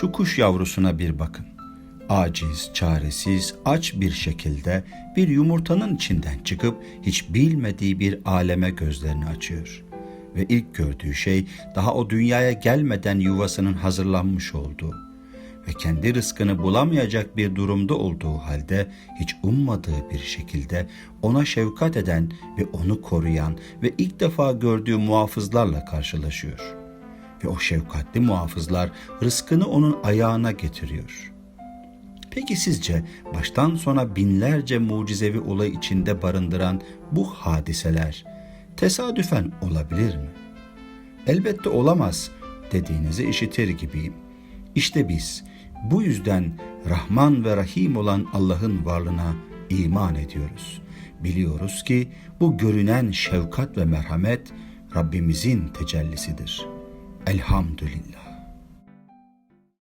Şu kuş yavrusuna bir bakın. Aciz, çaresiz, aç bir şekilde bir yumurtanın içinden çıkıp hiç bilmediği bir aleme gözlerini açıyor. Ve ilk gördüğü şey daha o dünyaya gelmeden yuvasının hazırlanmış olduğu ve kendi rızkını bulamayacak bir durumda olduğu halde hiç ummadığı bir şekilde ona şefkat eden ve onu koruyan ve ilk defa gördüğü muhafızlarla karşılaşıyor. Ve o şefkatli muhafızlar rızkını onun ayağına getiriyor. Peki sizce baştan sona binlerce mucizevi olay içinde barındıran bu hadiseler tesadüfen olabilir mi? Elbette olamaz dediğinizi işitir gibiyim. İşte biz bu yüzden Rahman ve Rahim olan Allah'ın varlığına iman ediyoruz. Biliyoruz ki bu görünen şefkat ve merhamet Rabbimizin tecellisidir. Elhamdülillah.